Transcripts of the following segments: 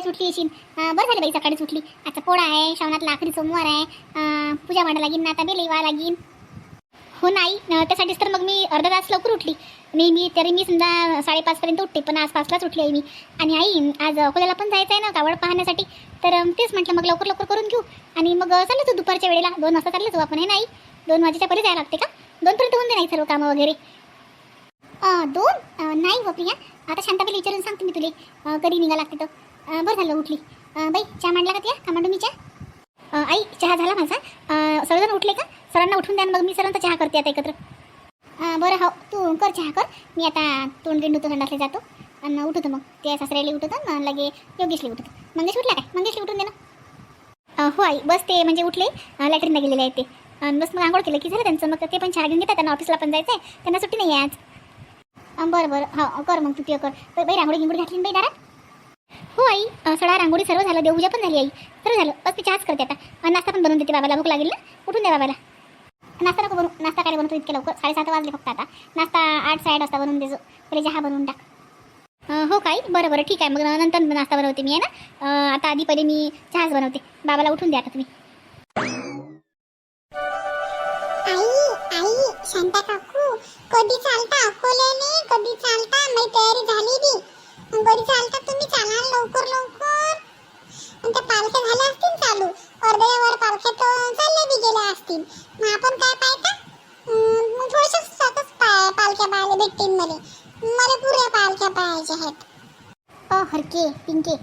तेच उठली येशील. बरं झालं बाई सकाळीच उठली. आता पोळा आहे श्रावणात लाकडी सोमवार आहे. पूजा मांडा लागीन ना आता बेल वा लागीन. हो नाही त्यासाठीच तर मग मी अर्धा तास लवकर उठली. मी तरी मी समजा साडेपाचपर्यंत उठते पण आज पाचलाच उठली आहे मी. आणि आई आज अकोल्याला पण जायचं आहे ना कावड पाहण्यासाठी. तर तेच म्हटलं मग लवकर लवकर करून घेऊ. आणि मग चाललं तू दुपारच्या वेळेला. दोन वाजता चाललं तू आपण हे नाही दोन वाजेच्या परी जायला लागते का? दोनपर्यंत होऊन दे नाही सर्व कामं वगैरे. दोन? नाही हो प्रिया. आता शांताबाईला विचारून सांगते मी तुले. कधी निघा लागते तर बरं झालं उठली. बाई चहा मांडला का त्या? का मांडू मी चहा. आई चहा झाला माझा. सर्वजण उठले का? सरांना उठून द्या मग मी सरांचा चहा करते आता एकत्र. बरं हो तू कर चहा कर. मी आता तोंड गिंडू संडासले जातो. आणि उठवतो मग. त्या सासऱ्याला उठवतो आणि लगे योगेशला उठवतो मंगेश उठला काय? मंगेशला उठून दे ना. हो आई बस ते म्हणजे उठले. लॅटरीनला गेलेले आहेत ते. बस मग आंघोळ केलं की झालं त्यांचं. मग ते पण चहा घेऊन घेतात त्यांना ऑफिसला पण जायचं आहे त्यांना सुट्टी नाही आहे आज बरं बरं. हो कर मग तू ते कर. बाई रांगोळी गिंगोळी घातली बाई दारात? हो आई. सडा रांगोळी सर्व झालं. देवपूजा पण झाली आई. सर्व झालं. बस मी चहाच करते आता. अन् नाश्ता पण बनवून देते बाबाला. भूक लागेल ना? उठून द्या बाबाला. नाश्ता नको बनवू. नाश्ता काय बनवतो इतके लवकर? साडेसात वाजले फक्त आता. नाश्ता आठ साडेआठ वाजता बनवून देजो पहिले चहा बनवून टाक. हो काय बरं बरं. ठीक आहे. मग नंतर नाश्ता बनवते मी आहे ना? आता आधी पहिले मी चहाच बनवते. बाबाला उठून द्या आता तुम्ही. आई आई शांता काकू. कधी चालता? अकोल्याने? कधी चालता? मी तयारी झाली बी. कधी चालतात तुम्ही चाला लवकर लवकर. आणि त्या पालख्या झाल्या असतील चालू. अर्ध्यावर पालख्या तर चालल्या बी गेल्या असतील. मग आपण काय पाहता? अं, मग थोडंसं स्वतःच पाय पालख्या पाहायला भेटतील मला. मला पुऱ्या पालख्या पाहायच्या आहेत. अ हरके पिंके.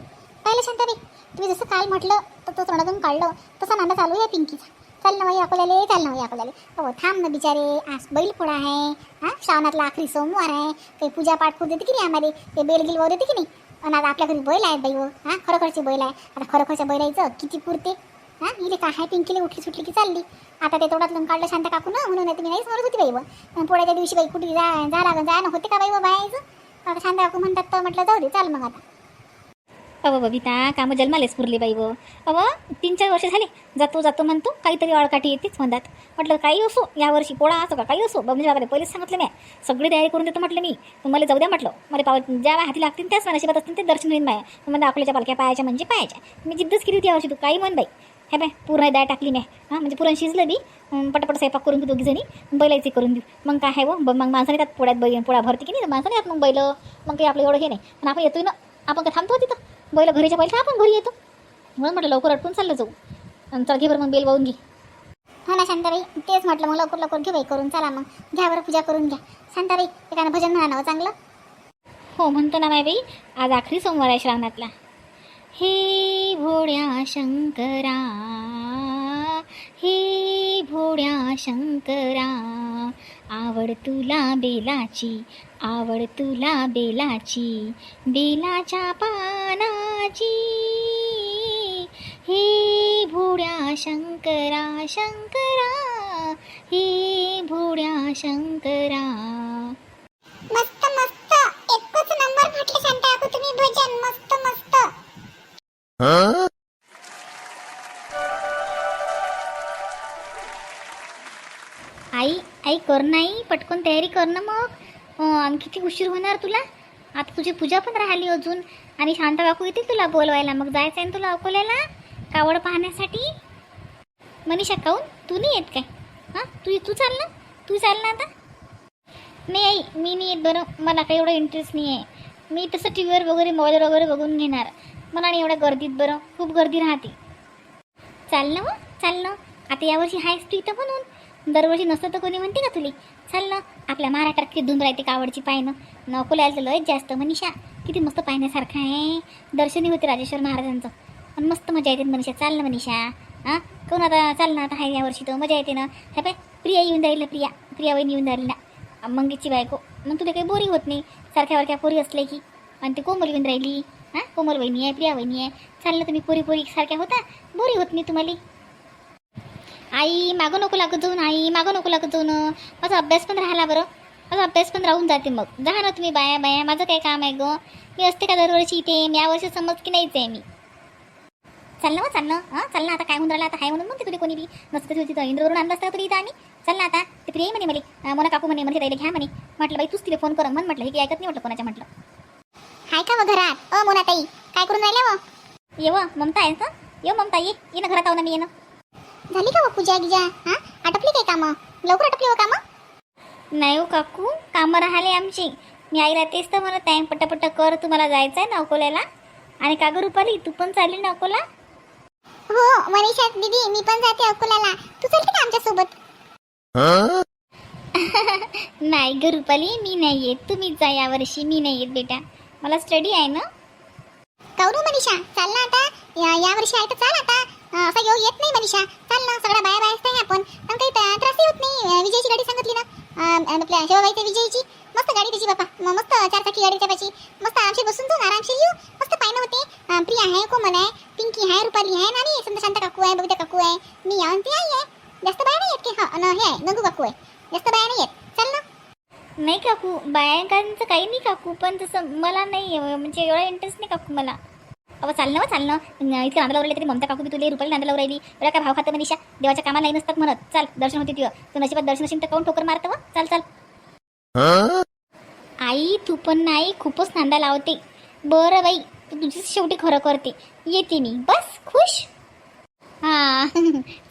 पाहिलं शांताबाई तुम्ही जसं काल म्हटलं तर तो तोंडातून काढलं तसा नाना चालू आहे पिंकीचा. चाल ना बाई अकोल्याले चाल ना अकोल्याले हो थांब ना बिचारे. आज बैल पोळा आहे हां? श्रावणातला आखरी सोमवार आहे. काही पूजा पाठ करू देते की नाही आम्हाला? ते बेलगिल वर देते की नाही? आणि आता आपल्या घरी बैल आहेत बाई हो हां? खरोखरचे बैल आहे. आता खरोखरच्या बैलायचं किती पुरते? हां? इले काय आहे पिंकीले उठली सुटली की चालली. आता ते तोडातलं काढलं शांत काकू ना म्हणून तुम्ही नाहीच म्हणत होती बाई हो. व पोळ्याच्या दिवशी बाई कुठे जा जा लागन जाणं होते का बाई हो व बायाचं आता शांत काकू म्हणतात तर म्हटलं जाऊ दे चाल मग आता. अव बबिता कामं जन्मालेच पुरली बाई व. अव तीन चार वर्ष झाले. जातो जातो म्हणतो काहीतरी अळकाठी येतेच म्हणतात. म्हटलं काही असो यावर्षी पोळा असो का काही असो. म्हणजे बाबा पहिलेच सांगितलं मी सगळी तयारी करून देतो म्हटलं मी. तुम्हाला जाऊ द्या म्हटलं. मला पाव ज्या हाती लागतील त्याच नशिबात असतील ते दर्शन होईल माया तुम्हाला आपल्याच्या पालख्या पायाच्या म्हणजे पायाच्या मी जिद्दच केली होती यावर्षी तू काही म्हण बाई. हे बाय पूर्ण डाळ टाकली मी हां म्हणजे पुरण शिजलं बी. पटापट स्वयंपाक करून घेऊ दोघी जणी बैलाची करून देऊ. मग काय आहे व? मग माणसाने त्यात पोळ्यात बैल पोळा भरते की नाही? माणसाने त्यात मग बैल. मग काही आपलं एवढं हे नाही. पण आपण येतोय ना. आपण काय थांबतो तिथं? बैल घरीच्या बैल आपण घरी येतो. म्हणून म्हटलं लवकर अटकून चाललं जाऊ. आणि चल घे बरं मग बेल वाहून घे. हो ना शांताबाई. तेच म्हटलं मग लवकर लवकर घे बाई करून चला मग. घ्या बरं पूजा करून घ्या. शांताबाई एखादं भजन म्हणा ना हो चांगलं? हो म्हणतो ना बाई आज आखरी सोमवार आहे श्रावणातला. हे भोड्या शंकरा हे भोड्या शंकरा. आवड तुला बेलाची आवड तुला बेलाची बेलाच्या पानाची. हे भोड्या शंकरा शंकरा हे भोड्या शंकरा. पटकन तयारी कर ना मग. आणि किती उशीर होणार तुला? आता तुझी पूजा पण राहिली अजून. आणि शांता काकू येतील तुला बोलवायला. मग जायचं आहे ना तुला अकोल्याला? कावड पाहण्यासाठी? मनीषा काऊन? तू नाही येत काय? हां? तू तू चाल ना. तू चाल ना आता. नाही आई मी नाही येत बरं. मला काही एवढं इंटरेस्ट नाही आहे. मी तसं टी व्हीवर वगैरे मोबाईल वगैरे बघून घेणार. मला नाही एवढ्या गर्दीत बरं. खूप गर्दी राहते. चाल ना मग. चाल ना. आता यावर्षी हायस तू इथं म्हणून. दरवर्षी नसतं तर कोणी म्हणते का तुली? चाल ना आपल्या महाराष्ट्रात किती धुंद राहते कावडची पायनं नको तर लयच जास्त मनीषा. किती मस्त पाहण्यासारखं आहे. दर्शनी होते राजेश्वर महाराजांचं. आणि मस्त मजा येते मनीषा. चाल ना मनीषा. हां कोण आता चाल ना आता? हाय यावर्षी तर मजा येते ना. हे पाय प्रिया येऊन राहील प्रिया. प्रिया बहीण येऊन राहिली ना. मंगेची बायको. मग तुला काही बोरी होत नाही. सारख्या वारख्या पोरी असल्या की. आणि ते कोमल येऊन राहिली. हां कोमल बहिणी आहे प्रिया बहिणी आहे. चाल ना तुम्ही पोरी पोरी सारख्या होता? बोरी होत नाही तुम्हाला. आई मागं नको लागत जाऊन आई मागं नको लागत जाऊन. माझा अभ्यास पण राहिला बरं. माझा अभ्यास पण राहून जाते मग. जा ना तुम्ही बाया बाया. माझं काय काम आहे गं? मी असते का दरवर्षी इथे? मी यावर्षी समज की नाहीच आहे मी. चाल ना मग चाल ना. हां? चाल ना आता काय होऊन राहिलं? आता हाय म्हणून म्हणते तुला कोणी बी. नसतं तुझी तिथं इंद्रवरून आणलं असतं तुला इथं आम्ही? चल ना आता. ते प्रिय म्हणे मला. मोना काकू म्हणे म्हणजे घ्या म्हणे. म्हटलं बाई तूच तिला फोन कर. म्हण म्हटलं हे की ऐकत नाही? म्हटलं कोणाच्या म्हटलं. हाय का व घरात? अ मोनाताई काय करून राहिल्या व ये व ममता आहे का ये ममता ये. ये ना घरात आहो ना मी ये ना. झाली का व पूजा गिजा? हा? आटपली काय कामं? लवकर आटपली व कामं? नाही हो काकू कामं राहिले आमची. मी आईला तेच तर म्हणत आहे पटापट कर तुम्हाला जायचं आहे ना अकोल्याला. आणि का गं रुपाली तू पण चालली ना अकोला? हो मनीषा दीदी मी पण जाते अकोल्याला. तू चलते का आमच्यासोबत? नाही ग रुपाली मी नाही येत. तुम्हीच जा यावर्षी मी नाही येत बेटा. मला स्टडी आहे ना. कावरू मनीषा? चाल ना आता. या वर्षी आहे तर चाल आता. असा योग येत नाही मनीषा. चाल ना सगळ्या बाया बाया आहे आपण पण काही त्रास त्रासही होत नाही. विजयची गाडी सांगितली ना. आपल्या शिवबाईच्या विजयची. मस्त गाडी त्याची बापा मस्त चार चाकी गाडी त्याची मस्त आरामशीर बसून जाऊन आरामशीर येऊ. मस्त पाहिलं होते. प्रिया आहे कोमल आहे पिंकी आहे रुपाली आहे ना आम्ही समजा शांत काकू आहे बबिता काकू आहे मी आहे ती आई आहे. जास्त बाया नाही आहेत की? हा ना हे आहे गंगू काकू आहे. जास्त बाया नाही आहेत. चल ना. नाही काकू बायांकांचं काही नाही काकू पण तसं मला नाही अं, म्हणजे एवढा इंटरेस्ट नाही काकू मला. अहो चालणं हो, चालणं. अं, इतकं नांदाला राहिली तरी ममता काकू बी तुला रुपाली नांदाला राहिली बरं काय भाव खातं मनीषा? देवाच्या कामाला नाही नसतात म्हणत. चाल दर्शन होते तुझं तू नशिबात दर्शन असेल तर काऊन ठोकर मारतं व? चाल चाल. आई तू पण नाही खूपच नांदा लावते. बरं बाई तू तुझीच शेवटी खरं करते. येते मी. बस खुश. हां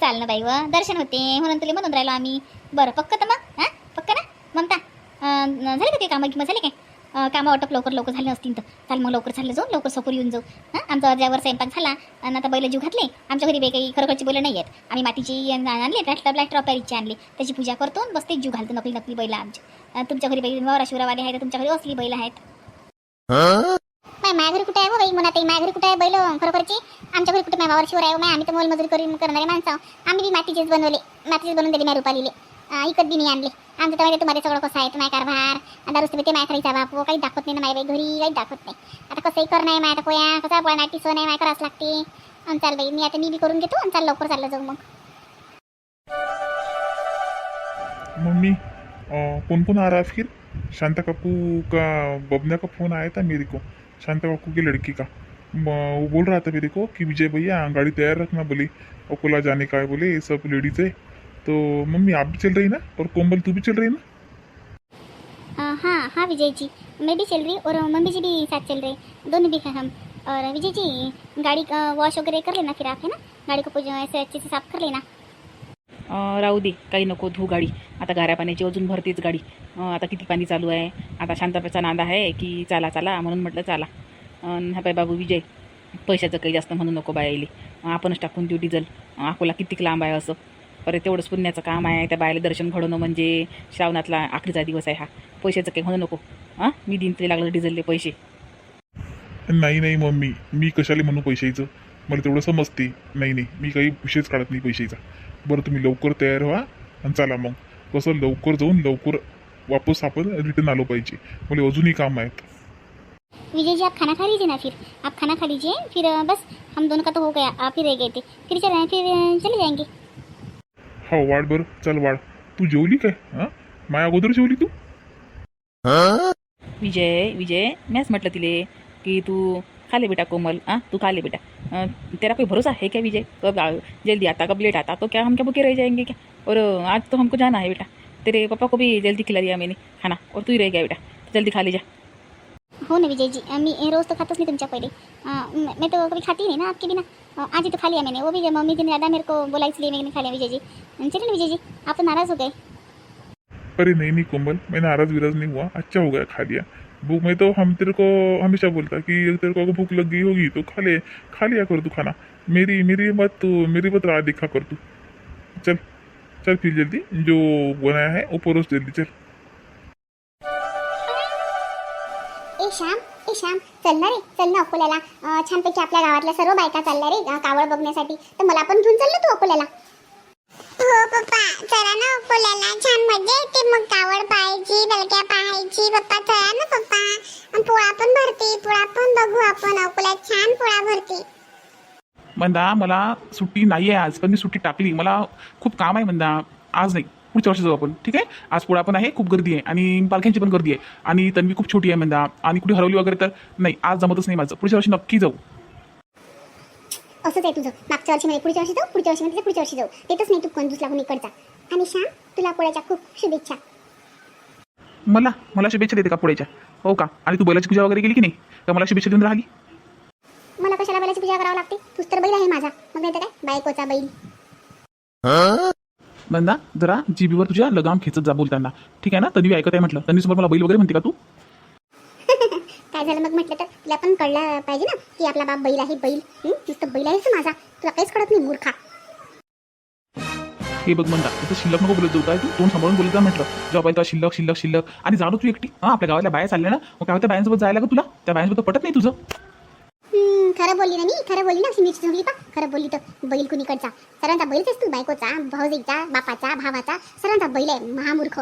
चाल ना बाई व. दर्शन होते. म्हणून तुला म्हणून राहिलो आम्ही. बरं पक्क तर मग हां? पक्क ना? ममता झाले का ते कामं? किंवा झाले काय? कामं वाटप लवकर लवकर झाले असतील तर. चाल मग लवकर चाललं जाऊ लवकर सपोर येऊन जाऊ. हां? आमचा अर्ध्यावर स्वयंपाक झाला. आणि आता बैल जीव घातले. आमच्या घरी बे काही खरोखरची बैल नाही आहेत. आम्ही मातीची आणले ब्लॅक ब्लॅक ट्रॉपॅरीची आणली. त्याची पूजा करतो आणि बस तेच जीव घालतो नकली नकली बैल आमची. तुमच्या घरी बैल वावरा शिवरावाले आहेत तुमच्या घरी असली बैल आहेत. माय माझ्या घरी कुठे आहे हो बाई? म्हणा ताई माझ्या घरी कुठे आहे बैल? खरोखरची? आमच्या घरी कुठे माझ्यावर शिवर आहे माय आम्ही तर मोलमजुरी करून करणारे माणसं आम्ही बी मातीचेच बनवले मातीचेच बनवून दिले माझ्या रुपालीले. इकत बी नाही आणले. आमचं तर माहिती तुम्हाला सगळं कसं आहे माय कारभार दारू ते माय खरीचा बापू काही दाखवत नाही ना माय बाई घरी काही दाखवत नाही. आता कसंही कर नाही माय आता पोया कसा पोळा नाटी सो नाही माय करावंच लागते. आणि चाल बाई मी आता मी बी करून घेतो आणि चाल लवकर चाललं जाऊ मग. मम्मी कोण कोण आ रहा है फिर शांता काकू का बबना का फोन आया था मेरे को? शांता काकू की लड़की का. वो बोल रहा था मेरे को कि विजय भैया गाड़ी तैयार रखना बोली अकोला जाने का है बोले ये सब लेडीज है। तो मम्मी आप भी चल रही ना? और कोमल तू भी चल रही ना? हाँ हाँ विजय जी मैं भी चल रही और मम्मी जी भी साथ चल रहे दोनों भी हैं हम। और विजय जी गाड़ी का वॉश वगैरह कर लेना फिर आप है ना? गाड़ी को पूजा ऐसे अच्छे से साफ कर लेना। अं, राहू दे काही नको धू गाडी. आता गाऱ्या पाण्याची अजून भरतेच गाडी. अं, आता किती पाणी चालू आहे? आता शांततेचा नांदा आहे की चाला चाला म्हणून म्हटलं चाला. अन् हा पाय बाबू विजय पैशाचं काही जास्त म्हणू नको बायाले अं, आपणच टाकून देऊ डिझेल. अकोला कितीक लांब आहे असं. परत तेवढंच पुण्याचं काम आहे. त्या बायाला दर्शन घडवणं म्हणजे श्रावणातला आखरीचा दिवस आहे हा. पैशाचं काही म्हणू नको. हां? मी दिन तरी लागलं डिझेलले पैसे. नाही नाही मम्मी. मी कशाला म्हणू पैशाचं? मला तेवढं समजते. नाही नाही. मी काही विषयच काढत नाही पैशाचा. बरं तुम्ही लवकर तयार व्हा आणि चला मग. कसं लवकर जाऊन लवकर वापस आपण रिटर्न आलो पाहिजे. मला अजूनही काम आहेत. विजय जी आप खाना खा लीजिए ना फिर? आप खाना खा लीजिए फिर बस हम दोनों का तो हो गया. आप ही रह गए थे. फिर चले फिर चले जाएंगे. हो वाढ बरं. चल वाढ तू जेवली काय? हाँ? माया अगोदर जेवली तू? विजय विजय मैंने म्हटलं तिले कि तू खा ले बेटा कोमल. हाँ तू खा ले बेटा. अ, तेरा कोई भरोसा है क्या विजय? कब जल्दी आता कब लेट आता? तो क्या हम क्या भूखे रह जाएँगे क्या? और आज तो हमको जाना है बेटा. तेरे पापा को भी जल्दी खिला दिया मैंने खाना. और तू ही रह गया बेटा. तो जल्दी खा ले जा. हो ना विजय जी अ, मी रोज़ तो खातोच नहीं तुमच्या पहले. मैं तो कभी खाती नहीं ना आपके बिना. अ, आज ही तो खा लिया मैंने। वो भी मम्मी जी ने ज़्यादा मेरे को बोला इसलिए मैंने खा लिया विजय जी अ, चलिए विजय जी आप तो नाराज़ हो गए। अरे नहीं नहीं कोमल मैं नाराज़ विराज नहीं हुआ। अच्छा हो गया खा लिया। भूख मैं तो हम तेरे को हमेशा बोलता कि तेरे को अगर भूख लग गई होगी तो खा ले खा लिया कर तू खाना। मेरी मेरी मत तू मेरी मत राह देखा कर तू। चल चल फिर जल्दी जो बनाया है वो परोस जल्दी चल। ए श्याम ए श्याम चल ना रे चल ना अकोल्याला. छानपैकी आपल्या गावातल्या सर्व बायका चालल्या रे अ, कावड बघण्यासाठी. तर मला पण घेऊन चाललं तू अकोल्याला. हो पप्पा. चला ना अकोल्याला. छान मजा येते मग कावड पाहायची दलक्या पाहायची. पप्पा चला ना पप्पा. आणि पोळा पण भरते पोळा पण बघू आपण. अकोल्यात छान पोळा भरते. मंदा मला सुट्टी नाही आहे आज पण मी सुट्टी टाकली. मला खूप काम आहे मंदा. आज नाही. पुढच्या वर्षी जाऊ आपण. ठीक आहे? आज पोळा पण आहे खूप गर्दी आहे आणि पालख्यांची पण गर्दी आहे. आणि तन्वी खूप छोटी आहे मंदा आणि कुठे हरवली वगैरे तर नाही आज जमतच नाही माझं. पुढच्या वर्षी नक्की जाऊ. असंच आहे तुझं. मागच्या वर्षी मध्ये पुढच्या वर्षी जाऊ पुढच्या वर्षी मध्ये पुढच्या वर्षी जाऊ. येतच नाही तू कंजूस लागून इकडचा आणि श्याम तुला अकोल्याच्या खूप शुभेच्छा. मला? मला शुभेच्छा देते का पुढेच्या हो का? आणि तू बैलाची पूजा वगैरे केली की नाही? का मला शुभेच्छा देऊन राहिली? मला कशाला बैलाची पूजा करावं लागते? तूच तर बैल आहे माझा. मग नाही तर काय? बायकोचा बैल. बंदा जरा जीबीवर तुझ्या लगाम खेचत जा बोलताना ठीक आहे ना? तन्वी ऐकत आहे म्हटलं. तन्वी समोर मला बैल वगैरे म्हणते का तू? काय झालं मग म्हटलं तर? तुला पण कळलं पाहिजे ना की आपला बाप बैल आहे बैल. हं? नुसतं बैल आहेस माझा. तुला काहीच कळत नाही मूर्खा. हे बघ म्हणता तसं शिल्लक नको बोलत जाऊ. काय तू? तोंड सांभाळून बोलत जा म्हटलं. जेव्हा पाहिजे तेव्हा शिल्लक शिल्लक शिल्लक. आणि जाणू तू एकटी. हां आपल्या गावातल्या बाया चालल्या ना? मग काय त्या बायांसोबत जायला का तुला? त्या बायांसोबत पटत नाही तुझं. खरं बोलली ना मी खरं बोलली ना मिरची पा. खरं बोलली तर बैल कुणीकडचा. सर्वांचा बैलच आहेस तू बायकोचा भाऊजीचा बापाचा भावाचा. सर्वांचा बैल आहे महामूर्ख.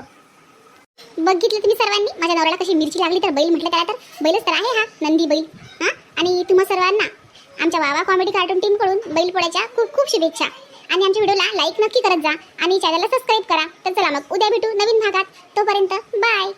बघितलं तुम्ही सर्वांनी? माझ्या नवऱ्याला कशी मिरची लागली तर बैल म्हटलं काय तर? बैलच तर आहे हा नंदी बैल. हा? आणि तुम्हा सर्वांना आमच्या वावा कॉमेडी कार्टून टीमकडून बैल पोळ्याच्या खूप खूप शुभेच्छा. आणि आमच्या व्हिडिओला लाईक नक्की करत जा आणि चॅनलला सबस्क्राईब करा. तर चला मग उद्या भेटू नवीन भागात. तोपर्यंत बाय